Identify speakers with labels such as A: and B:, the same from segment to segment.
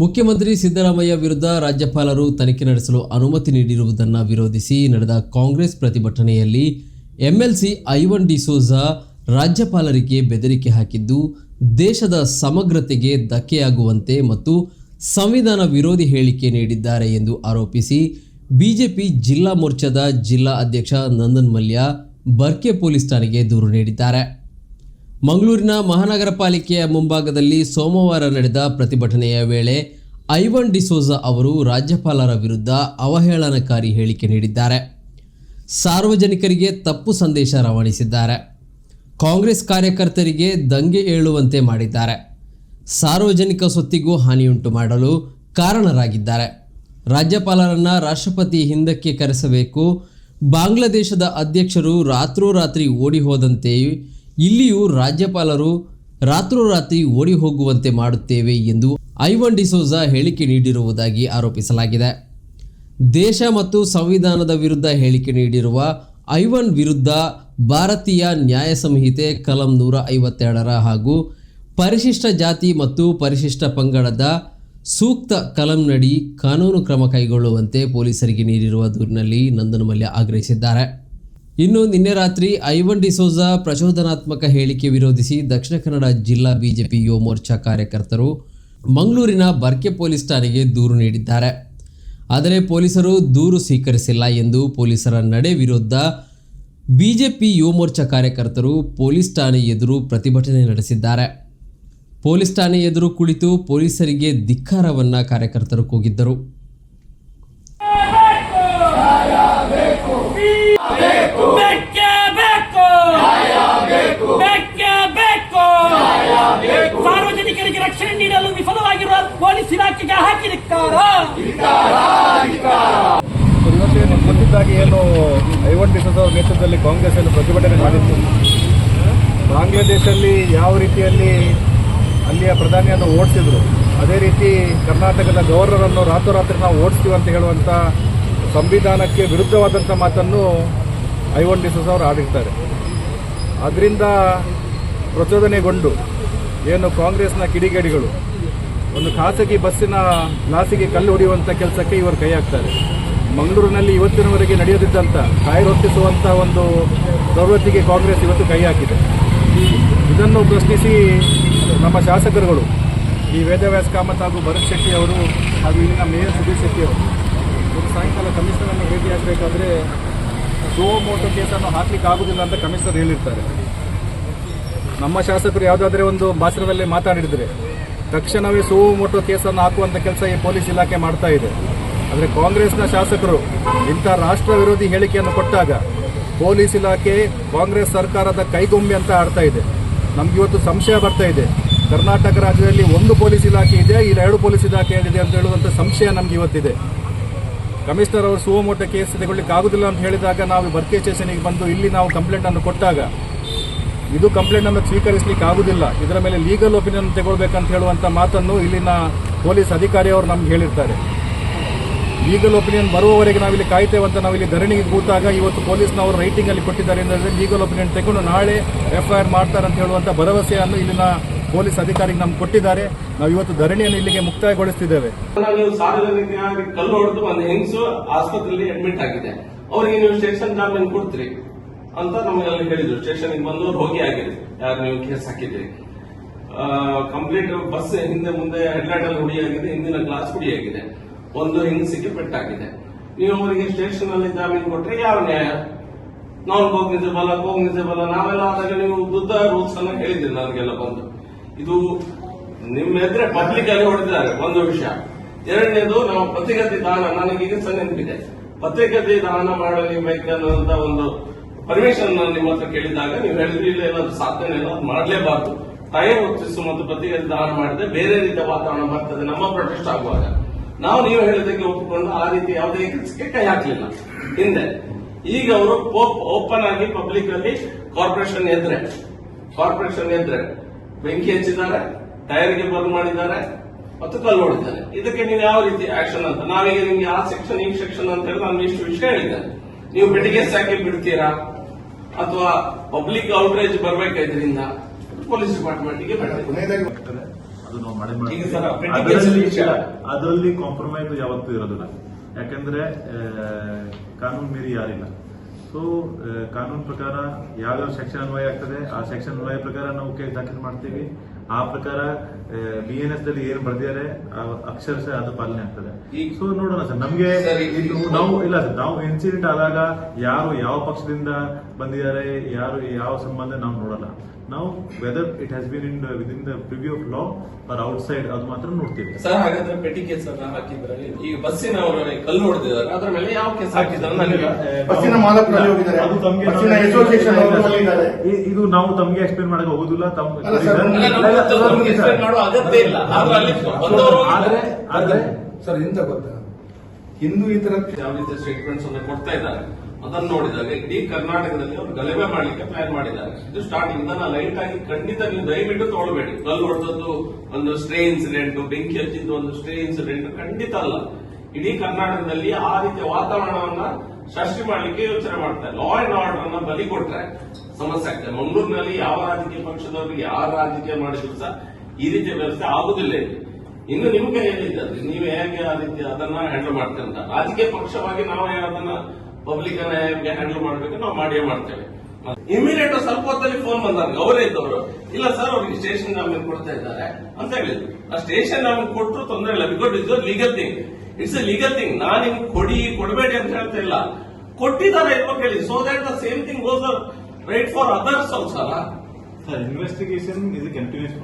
A: ಮುಖ್ಯಮಂತ್ರಿ ಸಿದ್ದರಾಮಯ್ಯ ವಿರುದ್ಧ ರಾಜ್ಯಪಾಲರು ತನಿಖೆ ನಡೆಸಲು ಅನುಮತಿ ನೀಡಿರುವುದನ್ನು ವಿರೋಧಿಸಿ ನಡೆದ ಕಾಂಗ್ರೆಸ್ ಪ್ರತಿಭಟನೆಯಲ್ಲಿ ಎಂಎಲ್ಸಿ ಐವನ್ ಡಿಸೋಜಾ ರಾಜ್ಯಪಾಲರಿಗೆ ಬೆದರಿಕೆ ಹಾಕಿದ್ದು, ದೇಶದ ಸಮಗ್ರತೆಗೆ ಧಕ್ಕೆಯಾಗುವಂತೆ ಮತ್ತು ಸಂವಿಧಾನ ವಿರೋಧಿ ಹೇಳಿಕೆ ನೀಡಿದ್ದಾರೆ ಎಂದು ಆರೋಪಿಸಿ ಬಿಜೆಪಿ ಜಿಲ್ಲಾ ಮೋರ್ಚಾದ ಜಿಲ್ಲಾ ಅಧ್ಯಕ್ಷ ನಂದನ್ ಮಲ್ಯ, ಬರ್ಕೆ ಪೊಲೀಸ್ ಠಾಣೆಗೆ ದೂರು ನೀಡಿದ್ದಾರೆ. ಮಂಗಳೂರಿನ ಮಹಾನಗರ ಪಾಲಿಕೆಯ ಮುಂಭಾಗದಲ್ಲಿ ಸೋಮವಾರ ನಡೆದ ಪ್ರತಿಭಟನೆಯ ವೇಳೆ ಐವನ್ ಡಿಸೋಜಾ ಅವರು ರಾಜ್ಯಪಾಲರ ವಿರುದ್ಧ ಅವಹೇಳನಕಾರಿ ಹೇಳಿಕೆ ನೀಡಿದ್ದಾರೆ. ಸಾರ್ವಜನಿಕರಿಗೆ ತಪ್ಪು ಸಂದೇಶ ರವಾನಿಸಿದ್ದಾರೆ. ಕಾಂಗ್ರೆಸ್ ಕಾರ್ಯಕರ್ತರಿಗೆ ದಂಗೆ ಏಳುವಂತೆ ಮಾಡಿದ್ದಾರೆ. ಸಾರ್ವಜನಿಕ ಸೊತ್ತಿಗೂ ಹಾನಿಯುಂಟು ಮಾಡಲು ಕಾರಣರಾಗಿದ್ದಾರೆ. ರಾಜ್ಯಪಾಲರನ್ನು ರಾಷ್ಟ್ರಪತಿ ಹಿಂದಕ್ಕೆ ಕರೆಸಬೇಕು. ಬಾಂಗ್ಲಾದೇಶದ ಅಧ್ಯಕ್ಷರು ರಾತ್ರೋರಾತ್ರಿ ಓಡಿ ಹೋದಂತೆ ಇಲ್ಲಿಯೂ ರಾಜ್ಯಪಾಲರು ರಾತ್ರೋರಾತ್ರಿ ಓಡಿ ಹೋಗುವಂತೆ ಮಾಡುತ್ತೇವೆ ಎಂದು ಐವನ್ ಡಿಸೋಜಾ ಹೇಳಿಕೆ ನೀಡಿರುವುದಾಗಿ ಆರೋಪಿಸಲಾಗಿದೆ. ದೇಶ ಮತ್ತು ಸಂವಿಧಾನದ ವಿರುದ್ಧ ಹೇಳಿಕೆ ನೀಡಿರುವ ಐವನ್ ವಿರುದ್ಧ ಭಾರತೀಯ ನ್ಯಾಯ ಸಂಹಿತೆ ಕಲಂ ನೂರ ಐವತ್ತೆರಡರ ಹಾಗೂ ಪರಿಶಿಷ್ಟ ಜಾತಿ ಮತ್ತು ಪರಿಶಿಷ್ಟ ಪಂಗಡದ ಸೂಕ್ತ ಕಲಂನಡಿ ಕಾನೂನು ಕ್ರಮ ಕೈಗೊಳ್ಳುವಂತೆ ಪೊಲೀಸರಿಗೆ ನೀಡಿರುವ ದೂರಿನಲ್ಲಿ ನಂದನ್ ಮಲ್ಯ ಆಗ್ರಹಿಸಿದ್ದಾರೆ. ಇನ್ನು ನಿನ್ನೆ ರಾತ್ರಿ ಐವನ್ ಡಿಸೋಜಾ ಪ್ರಚೋದನಾತ್ಮಕ ಹೇಳಿಕೆ ವಿರೋಧಿಸಿ ದಕ್ಷಿಣ ಕನ್ನಡ ಜಿಲ್ಲಾ ಬಿಜೆಪಿ ಯುವ ಮೋರ್ಚಾ ಕಾರ್ಯಕರ್ತರು ಮಂಗಳೂರಿನ ಬರ್ಕೆ ಪೊಲೀಸ್ ಠಾಣೆಗೆ ದೂರು ನೀಡಿದ್ದಾರೆ. ಆದರೆ ಪೊಲೀಸರು ದೂರು ಸ್ವೀಕರಿಸಿಲ್ಲ ಎಂದು ಪೊಲೀಸರ ನಡೆ ವಿರುದ್ಧ ಬಿಜೆಪಿ ಯುವ ಮೋರ್ಚಾ ಕಾರ್ಯಕರ್ತರು ಪೊಲೀಸ್ ಠಾಣೆ ಎದುರು ಪ್ರತಿಭಟನೆ ನಡೆಸಿದ್ದಾರೆ. ಪೊಲೀಸ್ ಠಾಣೆ ಎದುರು ಕುಳಿತು ಪೊಲೀಸರಿಗೆ ಧಿಕ್ಕಾರವನ್ನು ಕಾರ್ಯಕರ್ತರು ಕೂಗಿದ್ದರು
B: ಬೆಕ್ಕೆ ಬೇಕು ಬೆಕ್ಕೆ ಬೇಕು ಸಾರ್ವಜನಿಕರಿಗೆ ರಕ್ಷಣೆ ನೀಡಲು ವಿಫಲವಾಗಿರುವ ಪೊಲೀಸ್ ಇಲಾಖೆಗೆ ಹಾಕಿದಿಕ್ಕಾರ
C: ಇವತ್ತೇನು ಮೊದಲಿದ್ದಾಗಿ ಏನು ಐವನ್ ನೇತೃತ್ವದಲ್ಲಿ ಕಾಂಗ್ರೆಸ್ ಅಲ್ಲಿ ಪ್ರತಿಭಟನೆ ಮಾಡಿತ್ತು ಬಾಂಗ್ಲಾದೇಶಲ್ಲಿ ಯಾವ ರೀತಿಯಲ್ಲಿ ಅಲ್ಲಿಯ ಪ್ರಧಾನಿಯನ್ನು ಓಡಿಸಿದ್ರು, ಅದೇ ರೀತಿ ಕರ್ನಾಟಕದ ಗವರ್ನರನ್ನು ರಾತ್ರೋರಾತ್ರಿ ನಾವು ಓಡಿಸ್ತೀವಿ ಅಂತ ಹೇಳುವಂಥ ಸಂವಿಧಾನಕ್ಕೆ ವಿರುದ್ಧವಾದಂಥ ಮಾತನ್ನು ಐವನ್ ಡಿಸೋಸ್ ಅವರು ಆಡಿರ್ತಾರೆ. ಅದರಿಂದ ಪ್ರಚೋದನೆಗೊಂಡು ಏನು ಕಾಂಗ್ರೆಸ್ನ ಕಿಡಿಗೇಡಿಗಳು, ಒಂದು ಖಾಸಗಿ ಬಸ್ಸಿನ ಲಾಸಿಗೆ ಕಲ್ಲು ಹೊಡೆಯುವಂಥ ಕೆಲಸಕ್ಕೆ ಇವರು ಕೈ ಹಾಕ್ತಾರೆ. ಮಂಗಳೂರಿನಲ್ಲಿ ಇವತ್ತಿನವರೆಗೆ ನಡೆಯದಿದ್ದಂಥ ಟೈರ್ ಹೊತ್ತಿಸುವಂಥ ಒಂದು ಪ್ರವೃತ್ತಿಗೆ ಕಾಂಗ್ರೆಸ್ ಇವತ್ತು ಕೈ ಹಾಕಿದೆ. ಇದನ್ನು ಪ್ರಶ್ನಿಸಿ ನಮ್ಮ ಶಾಸಕರುಗಳು ಈ ವೇದವ್ಯಾಸ ಕಾಮತ್ ಹಾಗೂ ಭರತ್ ಶೆಟ್ಟಿ ಅವರು ಹಾಗೂ ಇಲ್ಲಿನ ಮೇಯರ್ ಸುಧೀರ್ ಶೆಟ್ಟಿ ಅವರು ಇವತ್ತು ಸಾಯಂಕಾಲ ಕಮಿಷನರನ್ನು ಭೇಟಿಯಾಗಬೇಕಾದ್ರೆ ಮೋಟೋ ಕೇಸನ್ನು ಹಾಕ್ಲಿಕ್ಕೆ ಆಗುದಿಲ್ಲ ಅಂತ ಕಮಿಷನರ್ ಹೇಳಿರ್ತಾರೆ. ನಮ್ಮ ಶಾಸಕರು ಯಾವುದಾದ್ರೆ ಒಂದು ಭಾಷಣದಲ್ಲಿ ಮಾತಾಡಿದರೆ, ತಕ್ಷಣವೇ ಮೋಟೋ ಕೇಸನ್ನು ಹಾಕುವಂಥ ಕೆಲಸ ಈ ಪೊಲೀಸ್ ಇಲಾಖೆ ಮಾಡ್ತಾ ಇದೆ. ಆದರೆ ಕಾಂಗ್ರೆಸ್ನ ಶಾಸಕರು ಇಂಥ ರಾಷ್ಟ್ರ ವಿರೋಧಿ ಹೇಳಿಕೆಯನ್ನು ಕೊಟ್ಟಾಗ ಪೊಲೀಸ್ ಇಲಾಖೆ, ಕಾಂಗ್ರೆಸ್ ಸರ್ಕಾರದ ಕೈಗೊಂಬೆ ಅಂತ ಆಡ್ತಾ ಇದೆ. ನಮಗಿವತ್ತು ಸಂಶಯ ಬರ್ತಾ ಇದೆ. ಕರ್ನಾಟಕ ರಾಜ್ಯದಲ್ಲಿ ಒಂದು ಪೊಲೀಸ್ ಇಲಾಖೆ ಇದೆ, ಇಲ್ಲ ಎರಡು ಪೊಲೀಸ್ ಇಲಾಖೆ ಇದೆ ಅಂತ ಹೇಳುವಂಥ ಸಂಶಯ ನಮ್ಗೆ ಇವತ್ತಿದೆ. ಕಮಿಷನರ್ ಅವರು ಸುವಮೋಟ ಕೇಸ್ ತಗೊಳ್ಳಿಕ್ಕೆ ಆಗುದಿಲ್ಲ ಅಂತ ಹೇಳಿದಾಗ ನಾವು ಬರ್ಕೆ ಸ್ಟೇಷನಿಗೆ ಬಂದು ಇಲ್ಲಿ ನಾವು ಕಂಪ್ಲೇಂಟ್ ಅನ್ನು ಕೊಟ್ಟಾಗ ಇದು ಕಂಪ್ಲೇಂಟ್ ಅನ್ನು ಸ್ವೀಕರಿಸಲಿಕ್ಕೆ ಆಗುದಿಲ್ಲ. ಇದರ ಮೇಲೆ ಲೀಗಲ್ ಒಪಿನಿಯನ್ ತಗೊಳ್ಬೇಕಂತ ಹೇಳುವಂತ ಮಾತನ್ನು ಇಲ್ಲಿನ ಪೊಲೀಸ್ ಅಧಿಕಾರಿಯವರು ನಮ್ಗೆ ಹೇಳಿರ್ತಾರೆ. ಲೀಗಲ್ ಒಪಿನಿಯನ್ ಬರುವವರೆಗೆ ನಾವಿಲ್ಲಿ ಕಾಯ್ತೇವೆ ಅಂತ ನಾವಿಲ್ಲಿ ಧರಣಿಗೆ ಕೂತಾಗ ಇವತ್ತು ಪೊಲೀಸ್ನವರು ರೈಟಿಂಗ್ ಅಲ್ಲಿ ಕೊಟ್ಟಿದ್ದಾರೆ ಅಂದರೆ ಲೀಗಲ್ ಒಪಿನಿಯನ್ ತಗೊಂಡು ನಾಳೆ ಎಫ್ಐಆರ್ ಮಾಡ್ತಾರೆ ಅಂತ ಹೇಳುವಂತ ಭರವಸೆಯನ್ನು ಇಲ್ಲಿನ ಪೊಲೀಸ್ ಅಧಿಕಾರಿಗೆ ನಮ್ಗೆ ಕೊಟ್ಟಿದ್ದಾರೆ. ನಾವು ಇವತ್ತು ಧರಣಿಯನ್ನು ಇಲ್ಲಿಗೆ ಮುಕ್ತಾಯಗೊಳಿಸ್ತಿದ್ದೇವೆ.
D: ಕಲ್ಲು ಹೊಡೆದು ಒಂದು ಹೆಂಗಸು ಆಸ್ಪತ್ರೆಯಲ್ಲಿ ಅಡ್ಮಿಟ್ ಆಗಿದೆ. ಅವರಿಗೆ ನೀವು ಸ್ಟೇಷನ್ ಜಾಮೀನು ಕೊಡ್ತೀರಿ ಅಂತ ನಮಗೆಲ್ಲ ಹೇಳಿದ್ರು. ಸ್ಟೇಷನ್ಗೆ ಬಂದು ರೋಗಿ ಆಗಿದೆ ಯಾರು ನೀವು ಕೇಸ್ ಹಾಕಿದ್ರಿ ಕಂಪ್ಲೀಟ್ ಬಸ್ ಹಿಂದೆ ಮುಂದೆ ಹೆಡ್ಲೈಟ್ ಅಲ್ಲಿ ಹುಡಿಯಾಗಿದೆ ಹಿಂದಿನ ಗ್ಲಾಸ್ ಹುಡಿಯಾಗಿದೆ ಒಂದು ಹೆಂಗಸಿಗೆ ಪೆಟ್ಟಾಗಿದೆ. ನೀವು ಅವರಿಗೆ ಸ್ಟೇಷನ್ ಅಲ್ಲಿ ಜಾಮೀನು ಕೊಟ್ಟರೆ ಯಾವ ನ್ಯಾಯ? ನಾನ್ ಕೋಗ್ನಿಸಬಲ್ಲ ಕೋಗ್ನಿಸಬಲ್ಲ ನಾವೆಲ್ಲ ಆದಾಗ ನೀವು ಬುದ್ಧ ರೂಲ್ಸ್ ಅನ್ನ ಹೇಳಿದ್ರಿ ನನಗೆಲ್ಲ ಬಂದು. ಇದು ನಿಮ್ಮ ಎದುರೆ ಪಬ್ಲಿಕ್ ಅಲ್ಲಿ ಹೊಡೆದಿದ್ದಾರೆ, ಒಂದು ವಿಷಯ. ಎರಡನೇದು, ನಮ್ಮ ಪತ್ರಿಕತೆ ದಾನ ನನಗೀಗ ಸಹ ಪತ್ರಿಕತೆ ದಾನ ಮಾಡಲೇಬೇಕನ್ನುವಂತ ಒಂದು ಪರ್ಮಿಷನ್ ನಿಮ್ಮ ಹತ್ರ ಕೇಳಿದಾಗ ನೀವು ಹೇಳಿದ್ರಿ ಇಲ್ಲ, ಏನಾದ್ರು ಸಾಧನೆ ಇಲ್ಲ ಮಾಡಲೇಬಾರದು. ತಾಯಿ ಹೊತ್ತಿಸು ಮತ್ತು ಪತ್ರಿಕತೆ ದಾನ ಮಾಡಿದ್ರೆ ಬೇರೆ ರೀತಿಯ ವಾತಾವರಣ ಬರ್ತದೆ, ನಮ್ಮ ಪ್ರೊಟೆಸ್ಟ್ ಆಗುವಾಗ. ನಾವು ನೀವು ಹೇಳಿದ್ದಕ್ಕೆ ಒಪ್ಪಿಕೊಂಡು ಆ ರೀತಿ ಯಾವುದೇ ಕೆಲಸಕ್ಕೆ ಕೈ ಹಾಕಲಿಲ್ಲ ಹಿಂದೆ ಈಗ ಅವರು ಓಪನ್ ಆಗಿ ಪಬ್ಲಿಕ್ ಅಲ್ಲಿ ಕಾರ್ಪೊರೇಷನ್ ಎದ್ರೆ ಕಾರ್ಪೊರೇಷನ್ ಎದ್ರೆ ಬೆಂಕಿ ಹಚ್ಚಿದ್ದಾರೆ ಟೈರ್ಗೆ ಬಂದ್ ಮಾಡಿದ್ದಾರೆ ಮತ್ತು ಕಲ್ಲು ಹೊಡಿದ್ದಾರೆ. ಇದಕ್ಕೆ ನೀವು ಯಾವ ರೀತಿ ಆಕ್ಷನ್ ಅಂತ? ನಾವೀಗ ನಿಮ್ಗೆ ಆ ಸೆಕ್ಷನ್ ಈ ಸೆಕ್ಷನ್ ಅಂತ ಹೇಳಿ ನಾನು ಇಷ್ಟು ವಿಷಯ ಹೇಳಿದ್ದೇನೆ. ನೀವು ಬೆಟ್ಟಿಗೆ ಸಾಕಿ ಬಿಡ್ತೀರಾ? ಅಥವಾ ಪಬ್ಲಿಕ್ ಔಟ್ರೇಜ್ ಬರ್ಬೇಕಾ ಇದರಿಂದ ಪೊಲೀಸ್ ಡಿಪಾರ್ಟ್ಮೆಂಟ್ಗೆ
E: ಅದು ನಾವು ಮಾಡಿ ಅದರಲ್ಲಿ ಕಾಂಪ್ರಮೈಸ್ ಯಾವತ್ತೂ ಇರೋದಿಲ್ಲ. ಯಾಕಂದ್ರೆ ಕಾನೂನು ಮೀರಿ ಯಾರಿಲ್ಲ. ಸೊ ಕಾನೂನು ಪ್ರಕಾರ ಯಾವ್ಯಾವ ಸೆಕ್ಷನ್ ಅನ್ವಯ ಆಗ್ತದೆ ಆ ಸೆಕ್ಷನ್ ಅನ್ವಯ ಪ್ರಕಾರ ನಾವು ಕೇಸ್ ದಾಖಲು ಮಾಡ್ತೀವಿ. ಆ ಪ್ರಕಾರ ಬಿ ಎನ್ ಎಸ್ ದಲ್ಲಿ ಏನ್ ಬರ್ದಿದ್ದಾರೆ ಅಕ್ಷರಶಃ ಅದು ಪಾಲನೆ ಆಗ್ತದೆ. ಸೊ ನೋಡೋಣ ಸರ್ ನಮ್ಗೆ ನಾವು ಇಲ್ಲ ಸರ್ ನಾವು ಇನ್ಸಿಡೆಂಟ್ ಆದಾಗ ಯಾರು ಯಾವ ಪಕ್ಷದಿಂದ ಬಂದಿದ್ದಾರೆ ಯಾರು ಯಾವ ಸಂಬಂಧ ನಾವು ನೋಡಲ್ಲ. ನಾವು whether it has been in within the preview of law or outside ಅದು ಮಾತ್ರ ನೋಡ್ತೀವಿ.
D: ಸರ್ ಹಾಗಾದ್ರೆ ಪೆಟಿ ಕೇಸ್ ಅನ್ನ ಹಾಕಿದ್ರೆ ಈ ಬಸ್ಸಿನ ಅವರು ಕಲ್ಲು ಹೊಡೆದಿದ್ದಾರೆ. ಅದರ ಮೇಲೆ ಯಾವ ಕೇಸ್ ಹಾಕಿದ್ದಾರೆ ನನಗೆ
F: ಬಸ್ಸಿನ ಮಾಲಕರಲ್ಲಿ ಹೋಗಿದ್ದಾರೆ.
E: ಅದು ತಮ್ಗೆ
F: ಬಸ್ಸಿನ association ಅವರು ಹೋಗಿದ್ದಾರೆ.
E: ಇದು ನಾವು ತಮ್ಗೆ ಎಕ್ಸ್ಪ್ಲೇನ್ ಮಾಡಕ್ಕೆ ಹೋಗುದಿಲ್ಲ
F: ತಮಗೆ ಸರ್,
D: ಅಲ್ಲ, ನಮ್ಗೆ ಗೊತ್ತು, ನಮ್ಗೆ explain ಅಗತ್ಯ ಇಲ್ಲ. ಆದ್ರೆ ಅಲ್ಲಿ ಬಂದವರು
E: ಆದ್ರೆ ಆದ್ರೆ
F: ಸರ್ ಎಂತ ಗೊತ್ತಾ? ಹಿಂದೂ ತರ
D: ಯಾವ ರೀತಿ ಸ್ಟೇಟ್ಮೆಂಟ್ಸ್ ಅನ್ನು ಕೊಡ್ತಾ ಇದ್ದಾರೆ. ಅದನ್ನು ನೋಡಿದಾಗ ಇಡೀ ಕರ್ನಾಟಕದಲ್ಲಿ ಅವರು ಗಲಭೆ ಮಾಡ್ಲಿಕ್ಕೆ ಪ್ಲಾನ್ ಮಾಡಿದ್ದಾರೆ. ಇದು ಸ್ಟಾರ್ಟಿಂಗ್ ನಾನು ಲೈಟ್ ಆಗಿ ಖಂಡಿತ ನೀವು ದಯವಿಟ್ಟು ತಗೊಳ್ಬೇಡಿ. ಕಲ್ಲು ಹೊಡೆದದ್ದು ಒಂದು ಸ್ಟ್ರೇ ಇನ್ಸಿಡೆಂಟ್ ಬೆಂಕಿ ಹಚ್ಚಿದ್ದು ಒಂದು ಸ್ಟ್ರೇ ಇನ್ಸಿಡೆಂಟ್ ಖಂಡಿತ ಅಲ್ಲ. ಇಡೀ ಕರ್ನಾಟಕದಲ್ಲಿ ಆ ರೀತಿಯ ವಾತಾವರಣವನ್ನ ಸೃಷ್ಟಿ ಮಾಡ್ಲಿಕ್ಕೆ ಯೋಚನೆ ಮಾಡ್ತಾರೆ ಲಾ ಅಂಡ್ ಆರ್ಡರ್ ಅನ್ನ ಬಲಿ ಕೊಟ್ರೆ ಸಮಸ್ಯೆ ಆಗ್ತದೆ ಮಂಗಳೂರಿನಲ್ಲಿ ಯಾವ ರಾಜಕೀಯ ಪಕ್ಷದವರು ಯಾರು ರಾಜಕೀಯ ಮಾಡಿದ್ರು ಸಹ ಈ ರೀತಿಯ ವ್ಯವಸ್ಥೆ ಆಗುದಿಲ್ಲ ಇನ್ನು ನಿಮ್ಗೆ ಹೇಳಿದ್ದಾರೆ ನೀವು ಹೇಗೆ ಆ ರೀತಿ ಅದನ್ನ ಹ್ಯಾಂಡಲ್ ಮಾಡ್ತೀರಂತ ರಾಜಕೀಯ ಪಕ್ಷವಾಗಿ ನಾವು ಅದನ್ನ ಪಬ್ಲಿಕ್ ಅನ್ನ ಹೇಗೆ ಹ್ಯಾಂಡಲ್ ಮಾಡ್ಬೇಕು ನಾವು ಮಾಡಿಯೇ ಮಾಡ್ತೇವೆ. ಇಮಿಡಿಯೇಟ್ ಸ್ವಲ್ಪ ಹೊತ್ತಲ್ಲಿ ಫೋನ್ ಬಂದಾಗ ಅವರೇ ಇದ್ದವರು ಇಲ್ಲ ಸರ್ ಅವ್ರಿಗೆ ಸ್ಟೇಷನ್ ನಮಗೆ ಕೊಡ್ತಾ ಇದ್ದಾರೆ ಅಂತ ಹೇಳಿದ್ರು. ಆ ಸ್ಟೇಷನ್ ನಮಗೆ ಕೊಟ್ಟರು ತೊಂದರೆ ಇಲ್ಲ because it's legal thing it's a legal thing ನಾನು ನಿಮ್ಗೆ ಕೊಡಿ ಕೊಡಬೇಡಿ ಅಂತ ಹೇಳ್ತಾ ಇಲ್ಲ. ಕೊಟ್ಟಿದ್ದಾರೆ ಇಲ್ವಾ ಕೇಳಿ so that the same thing goes right for others also ಅಲ್ಲ?
E: ಸರ್ ಇನ್ವೆಸ್ಟಿಗೇಷನ್ ಇದು ಕಂಟಿನ್ಯೂಸ್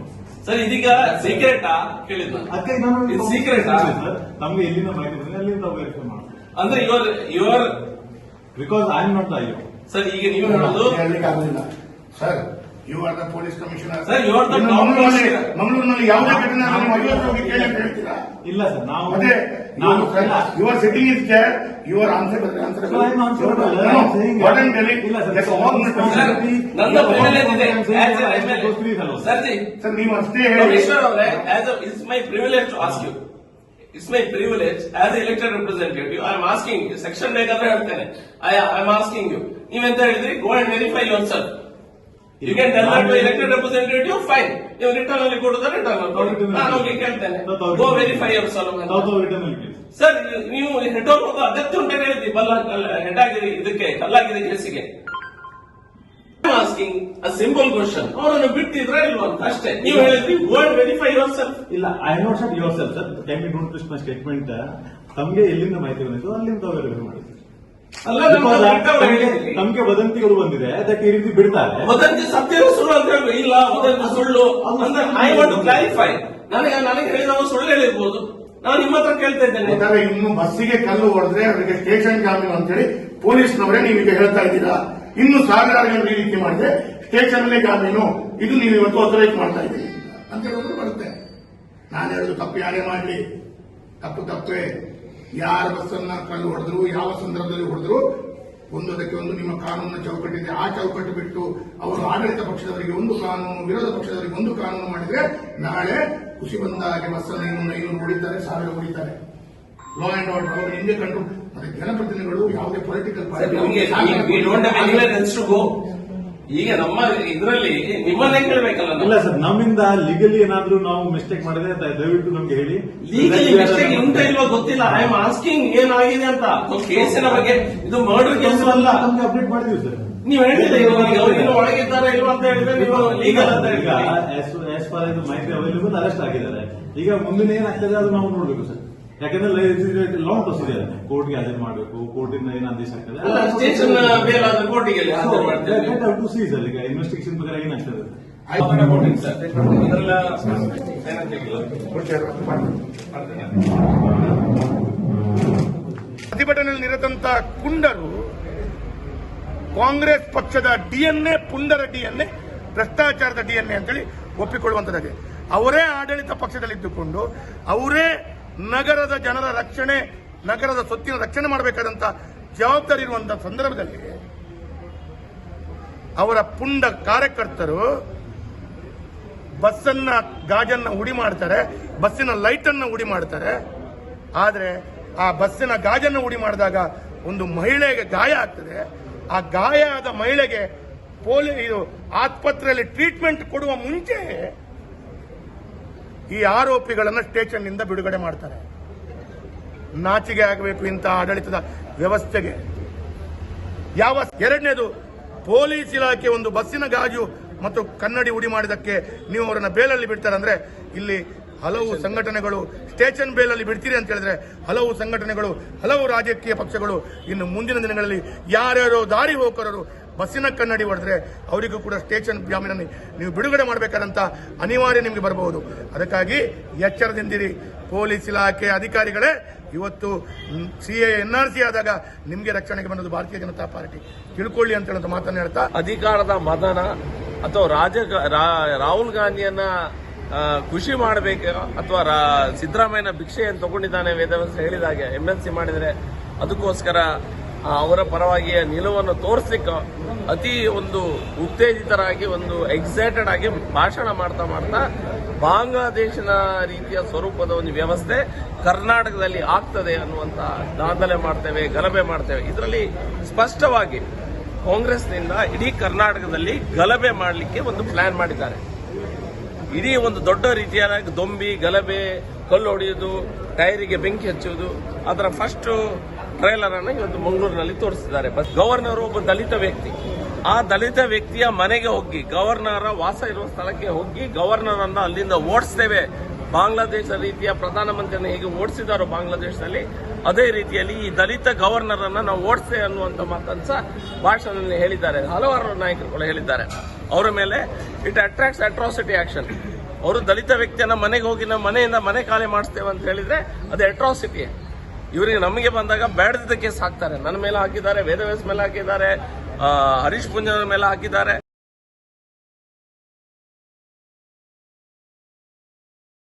D: ಸರ್ ಇದೀಗ ಸೀಕ್ರೆಟ್ ಕೇಳಿದ್
E: ಅದಕ್ಕೆ ನಾನು
D: ಇದು ಸೀಕ್ರೆಟ್
E: ಸರ್ ನಮ್ಗೆ ಎಲ್ಲಿಂದ ಮಾಹಿತಿ ಅಲ್ಲಿಂದ ವೆರಿಫೈ
D: ಅಂದ್ರೆ your your
E: because I am not the
D: sir ಈಗ ನೀವು ಹೇಳೋದು
F: ಹೇಳಲಿಕ್ಕೆ ಆಗುದಿಲ್ಲ. Sir you are the police commissioner
D: sir you are the
F: ಮಂಗಳೂರಿನಲ್ಲಿ ಯಾವುದೇ ಘಟನೆ ಹೋಗಿ ಕೇಳಿ ಹೇಳ್ತೀರಾ
E: ಇಲ್ಲ ಸರ್ ನಾವು
F: ಅದೇ
E: ನಾನು
F: you are sitting is care you are answer answer
E: answerable. ಇಲ್ಲ ಸರ್,
D: ನನ್ನ ಇದೆ
E: those three fellows.
D: ಸರ್
F: ನೀವು ಅಷ್ಟೇ ಹೇಳಿ
D: ಅವರೇ as it's my privilege to ask you it's my privilege as elected representative I am asking section ಬೇಕಾದ್ರೆ ಹೇಳ್ತೇನೆ. I I am asking you ನೀವೆಂತ ಹೇಳಿದ್ರಿ? Go and verify yourself you can tell that to elected representative fine ನೀವು return ಅಲ್ಲಿ ಕೊಡುತ್ತಾ return ನಾನು ಹೋಗಿ ಕೇಳ್ತೇನೆ. Go verify yourself. Sir ನೀವು ಹೆಡ್ ಹೋಗೋದು ಅಗತ್ಯ ಉಂಟು ಹೇಳಿದ್ರಿ ಬಲ್ಲ ಹೆಡ್ ಆಗಿರಿ ಇದಕ್ಕೆ ಕಲ್ಲಾಗಿದೆ ಕೇಸಿಗೆ. ಆಸ್ಕಿಂಗ್ ಅ ಸಿಂಪಲ್ ಕ್ವಶನ್ ಅವರನ್ನು ಬಿಟ್ಟಿದ್ರೆ ಇಲ್ವಾ ಅಂತ? ಅಷ್ಟೇ. ನೀವು ಹೇಳಿದ್ರಿ ವರ್ಡ್ ವೆರಿಫೈ ಯುವರ್ ಸೆಲ್ಫ್
E: ಇಲ್ಲ I not set yourself sir can you don't twist my statement ತಮಗೆ ಎಲ್ಲಿಂದ ಮಾಹಿತಿ ಬಂದಿತ್ತು? ಅಲ್ಲಿಂದ ವೆರಿಫೈ ಮಾಡಿದ್ವಿ
D: ಅಲ್ಲ ನಮ್ಗೆ
E: ವದಂತಿಗಳು ಬಂದಿದೆ. ಅದಕ್ಕೆ ಈ ರೀತಿ ಬಿಡ್ತಾರೆ.
D: ವದಂತಿ ಸತ್ಯ ಸುಳ್ಳು ಅಂತ ಹೇಳಿ ಇಲ್ಲ ವದಂತಿ ಸುಳ್ಳು. ಅಂದ್ರೆ ಐ ವಾಂಟ್ ಟು ಕ್ಲಾರಿಫೈ ನನಗೆ ನನಗೆ ಹೇಳಿದವ ಸುಳ್ಳು ಹೇಳಿರ್ಬೋದು. ನಾನು ನಿಮ್ಮ ಹತ್ರ ಕೇಳ್ತಾ ಇದ್ದೇನೆ.
F: ಇನ್ನು ಬಸ್ಸಿಗೆ ಕಲ್ಲು ಹೊಡೆದ್ರೆ ಅವರಿಗೆ ಸ್ಟೇಷನ್ ಜಾಮೀನು ಅಂತೇಳಿ ಪೊಲೀಸ್ನವರೇ ನೀವೀಗ ಹೇಳ್ತಾ ಇದ್ದೀರಾ? ಇನ್ನು ಸಾವಿರಾರು ಜನರು ಈ ರೀತಿ ಮಾಡಿದ್ರೆ ಸ್ಟೇಷನ್ ಅಲ್ಲೇ ಜಾಮೀನು ಇದು ನೀವು ಇವತ್ತು ಅಥರೈಸ್ ಮಾಡ್ತಾ ಇದ್ದೀರಿ. ಅಂತ ಹೇಳಿದ್ರು ಬರುತ್ತೆ. ನಾನು ಹೇಳುದು ತಪ್ಪು ಯಾರೇ ಮಾಡಲಿ. ತಪ್ಪು ತಪ್ಪೇ. ಯಾರ ಬಸ್ಸನ್ನ ಕಲ್ಲು ಹೊಡೆದ್ರು, ಯಾವ ಸಂದರ್ಭದಲ್ಲಿ ಹೊಡೆದ್ರು, ಒಂದೊಂದಕ್ಕೆ ಒಂದು ನಿಮ್ಮ ಕಾನೂನಿನ ಚೌಕಟ್ಟಿದೆ ಆ ಚೌಕಟ್ಟು ಬಿಟ್ಟು ಅವರು ಆಡಳಿತ ಪಕ್ಷದವರಿಗೆ ಒಂದು ಕಾನೂನು, ವಿರೋಧ ಪಕ್ಷದವರಿಗೆ ಒಂದು ಕಾನೂನು ಮಾಡಿದ್ರೆ ನಾಳೆ ಖುಷಿ ಬಂದ ಹಾಗೆ ಬಸ್ಸನ್ನು ಇನ್ನೊಂದು ಐನೂರು ಹೊಡಿತಾರೆ, ಸಾವಿರ ಹೊಡಿತಾರೆ. ಲಾ ಅಂಡ್ ಆರ್ಡರ್ ಅವರು ಹಿಂದೆ ಕಂಡು ಮತ್ತೆ ಜನಪ್ರತಿನಿಧಿಗಳು ಯಾವುದೇ ಪೊಲಿಟಿಕಲ್
D: ಪಾರ್ಟಿ ಈಗ ನಮ್ಮ ಇದರಲ್ಲಿ ನಿಮ್ಮನ್ನೇ ಕೇಳ್ಬೇಕಲ್ಲ
E: ಇಲ್ಲ ಸರ್ ನಮ್ಮಿಂದ ಲೀಗಲಿ ಏನಾದ್ರೂ ನಾವು ಮಿಸ್ಟೇಕ್ ಮಾಡಿದ್ರೆ ದಯವಿಟ್ಟು ನಮ್ಗೆ ಹೇಳಿ.
D: ಲೀಗಲಿ ಮಿಸ್ಟೇಕ್ ಉಂಟ ಇಲ್ವಾ ಗೊತ್ತಿಲ್ಲ. ಐ ಆಮ್ ಆಸ್ಕಿಂಗ್ ಏನಾಗಿದೆ ಅಂತ. ಕೇಸಿನ ಬಗ್ಗೆ ಇದು ಮರ್ಡರ್ ಕೇಸ್ ಅಲ್ಲ.
E: ನಮ್ಗೆ ಅಪ್ಡೇಟ್ ಮಾಡಿದ್ವಿ ಸರ್.
D: ನೀವು ಹೇಳಿದ್ರೆ ಅವ್ರಿಗಿನ್ನು ಒಳಗಿದ್ದಾರೆ ಇಲ್ವಾ ಅಂತ ಹೇಳಿದ್ರೆ ನೀವು ಲೀಗಲ್ ಅಂತ
E: ಈಗ ಆಸ್ ಫಾರ್ ಇದು ಮಾಹಿತಿ ಅವೈಲೇಬಲ್ ಅರೆಸ್ಟ್ ಆಗಿದ್ದಾರೆ. ಈಗ ಮುಂದಿನ ಏನಾಗ್ತದೆ ಅದು ನಾವು ನೋಡ್ಬೇಕು ಸರ್. ಯಾಕಂದ್ರೆ ಲಾಂಗ್ ಪ್ರೊಸೀಜರ್ ಕೋರ್ಟ್ಗೆ ಹಾಜರು ಮಾಡಬೇಕು ಕೋರ್ಟಿಂದ ಏನ್ ಆದೇಶ ಆಗ್ತದೆ. ಇನ್ವೆಸ್ಟಿಗೇಷನ್ ಪ್ರಕಾರ ಏನಾಗ್ತದೆ
F: ಪ್ರತಿಭಟನೆಯಲ್ಲಿ ನಿರತಂತ ಕುಂಡರು ಕಾಂಗ್ರೆಸ್ ಪಕ್ಷದ ಡಿಎನ್ಎ ಪುಂಡರ ಡಿಎನ್ಎ ಭ್ರಷ್ಟಾಚಾರದ ಡಿಎನ್ಎ ಅಂತೇಳಿ ಒಪ್ಪಿಕೊಳ್ಳುವಂತದ್ದಾಗಿದೆ. ಅವರೇ ಆಡಳಿತ ಪಕ್ಷದಲ್ಲಿದ್ದುಕೊಂಡು ಅವರೇ ನಗರದ ಜನರ ರಕ್ಷಣೆ, ನಗರದ ಸೊತ್ತಿನ ರಕ್ಷಣೆ ಮಾಡಬೇಕಾದಂತ ಜವಾಬ್ದಾರಿ ಇರುವಂತಹ ಸಂದರ್ಭದಲ್ಲಿ ಅವರ ಪುಂಡ ಕಾರ್ಯಕರ್ತರು ಬಸ್ಸನ್ನ ಗಾಜನ್ನ ಉಡಿ ಮಾಡ್ತಾರೆ, ಬಸ್ಸಿನ ಲೈಟ್ ಅನ್ನ ಉಡಿ ಮಾಡ್ತಾರೆ. ಆದ್ರೆ ಆ ಬಸ್ಸಿನ ಗಾಜನ್ನ ಉಡಿ ಮಾಡಿದಾಗ ಒಂದು ಮಹಿಳೆಗೆ ಗಾಯ ಆಗ್ತದೆ. ಆ ಗಾಯ ಆದ ಮಹಿಳೆಗೆ ಪೋಲಿ ಇದು ಆಸ್ಪತ್ರೆಯಲ್ಲಿ ಟ್ರೀಟ್ಮೆಂಟ್ ಕೊಡುವ ಮುಂಚೆ ಈ ಆರೋಪಿಗಳನ್ನು ಸ್ಟೇಷನ್ನಿಂದ ಬಿಡುಗಡೆ ಮಾಡ್ತಾರೆ. ನಾಚಿಗೆ ಆಗಬೇಕು ಇಂತಹ ಆಡಳಿತದ ವ್ಯವಸ್ಥೆಗೆ. ಯಾವ ಎರಡನೇದು, ಪೊಲೀಸ್ ಇಲಾಖೆ ಒಂದು ಬಸ್ಸಿನ ಗಾಜು ಮತ್ತು ಕನ್ನಡಿ ಉಡಿ ಮಾಡಿದಕ್ಕೆ ನೀವು ಅವರನ್ನ ಬೇಲಲ್ಲಿ ಬಿಡ್ತಾರೆ ಅಂದ್ರೆ ಇಲ್ಲಿ ಹಲವು ಸಂಘಟನೆಗಳು ಸ್ಟೇಷನ್ ಬೇಲಲ್ಲಿ ಬಿಡ್ತೀರಿ ಅಂತ ಹೇಳಿದ್ರೆ ಹಲವು ಸಂಘಟನೆಗಳು, ಹಲವು ರಾಜಕೀಯ ಪಕ್ಷಗಳು ಇನ್ನು ಮುಂದಿನ ದಿನಗಳಲ್ಲಿ ಯಾರ್ಯಾರೋ ದಾರಿ ಹೋಕರರು ಬಸ್ಸಿನ ಕನ್ನಡಿ ಹೊಡೆದ್ರೆ ಅವರಿಗೂ ಕೂಡ ಸ್ಟೇಷನ್ ಜಾಮೀನನ್ನು ನೀವು ಬಿಡುಗಡೆ ಮಾಡಬೇಕಾದಂತ ಅನಿವಾರ್ಯ ನಿಮಗೆ ಬರಬಹುದು. ಅದಕ್ಕಾಗಿ ಎಚ್ಚರದಿಂದಿರಿ. ಪೊಲೀಸ್ ಇಲಾಖೆ ಅಧಿಕಾರಿಗಳೇ, ಇವತ್ತು C A N R C ಆದಾಗ ನಿಮಗೆ ರಕ್ಷಣೆಗೆ ಬಂದದ್ದು ಭಾರತೀಯ ಜನತಾ ಪಾರ್ಟಿ. ತಿಳ್ಕೊಳ್ಳಿ ಅಂತ ಹೇಳೋದು ಮಾತನ್ನ ಹೇಳ್ತಾ.
D: ಅಧಿಕಾರದ ಮದನ ಅಥವಾ ರಾಜ ರಾಹುಲ್ ಗಾಂಧಿಯನ್ನ ಖುಷಿ ಮಾಡಬೇಕು ಅಥವಾ ಸಿದ್ದರಾಮಯ್ಯನ ಭಿಕ್ಷೆ ಭಿಕ್ಷೆಯನ್ನು ತಗೊಂಡಿದ್ದಾನೆ ವೇದವಂತ ಹೇಳಿದಾಗೆ ಎಂ ಎಲ್ ಸಿ ಮಾಡಿದರೆ ಅದಕ್ಕೋಸ್ಕರ ಅವರ ಪರವಾಗಿ ನಿಲುವನ್ನು ತೋರಿಸ್ಲಿಕ್ಕೆ ಅತಿ ಒಂದು ಉತ್ತೇಜಿತರಾಗಿ, ಒಂದು ಎಕ್ಸೈಟೆಡ್ ಆಗಿ ಭಾಷಣ ಮಾಡ್ತಾ ಮಾಡ್ತಾ ಬಾಂಗ್ಲಾದೇಶನ ರೀತಿಯ ಸ್ವರೂಪದ ಒಂದು ವ್ಯವಸ್ಥೆ ಕರ್ನಾಟಕದಲ್ಲಿ ಆಗ್ತದೆ ಅನ್ನುವಂತ ದಾಖಲೆ ಮಾಡ್ತೇವೆ, ಗಲಭೆ ಮಾಡ್ತೇವೆ. ಇದರಲ್ಲಿ ಸ್ಪಷ್ಟವಾಗಿ ಕಾಂಗ್ರೆಸ್ನಿಂದ ಇಡೀ ಕರ್ನಾಟಕದಲ್ಲಿ ಗಲಭೆ ಮಾಡಲಿಕ್ಕೆ ಒಂದು ಪ್ಲಾನ್ ಮಾಡಿದ್ದಾರೆ. ಇಡೀ ಒಂದು ದೊಡ್ಡ ರೀತಿಯ ದೊಂಬಿ, ಗಲಭೆ, ಕಲ್ಲು ಹೊಡೆಯುವುದು, ಟೈರಿಗೆ ಬೆಂಕಿ ಹಚ್ಚುವುದು, ಅದರ ಫಸ್ಟ್ ಟ್ರೈಲರ್ ಅನ್ನು ಇವತ್ತು ಮಂಗಳೂರಿನಲ್ಲಿ ತೋರಿಸಿದ್ದಾರೆ. ಬಸ್ ಗವರ್ನರ್ ಒಬ್ಬ ದಲಿತ ವ್ಯಕ್ತಿ. ಆ ದಲಿತ ವ್ಯಕ್ತಿಯ ಮನೆಗೆ ಹೋಗಿ, ಗವರ್ನರ್ ವಾಸ ಇರುವ ಸ್ಥಳಕ್ಕೆ ಹೋಗಿ ಗವರ್ನರ್ ಅನ್ನ ಅಲ್ಲಿಂದ ಓಡಿಸ್ತೇವೆ. ಬಾಂಗ್ಲಾದೇಶ ರೀತಿಯ ಪ್ರಧಾನಮಂತ್ರಿಯನ್ನು ಹೇಗೆ ಓಡಿಸಿದಾರೋ ಬಾಂಗ್ಲಾದೇಶದಲ್ಲಿ, ಅದೇ ರೀತಿಯಲ್ಲಿ ಈ ದಲಿತ ಗವರ್ನರ್ ಅನ್ನ ನಾವು ಓಡಿಸ್ತೇವೆ ಅನ್ನುವಂತ ಮಾತನ್ನು ಸಹ ಭಾಷಣದಲ್ಲಿ ಹೇಳಿದ್ದಾರೆ. ಹಲವಾರು ನಾಯಕರುಗಳು ಹೇಳಿದ್ದಾರೆ. ಅವರ ಮೇಲೆ ಇಟ್ ಅಟ್ರಾಕ್ಟ್ಸ್ ಅಟ್ರಾಸಿಟಿ ಆಕ್ಷನ್ ಅವರು ದಲಿತ ವ್ಯಕ್ತಿಯನ್ನ ಮನೆಗೆ ಹೋಗಿ, ನಮ್ಮ ಮನೆಯಿಂದ ಮನೆ ಖಾಲಿ ಮಾಡಿಸ್ತೇವೆ ಅಂತ ಹೇಳಿದ್ರೆ ಅದು ಅಟ್ರಾಸಿಟಿ ಇವರಿಗೆ ನಮಗೆ ಬಂದಾಗ ಬೇಡದಿದ್ದ ಕೇಸ್ ಹಾಕ್ತಾರೆ ನನ್ನ ಮೇಲೆ ಹಾಕಿದ್ದಾರೆ ವೇದವ್ಯಾಸ ಮೇಲೆ ಹಾಕಿದ್ದಾರೆ ಹರೀಶ್ ಪುಂಜನ ಮೇಲೆ ಹಾಕಿದ್ದಾರೆ.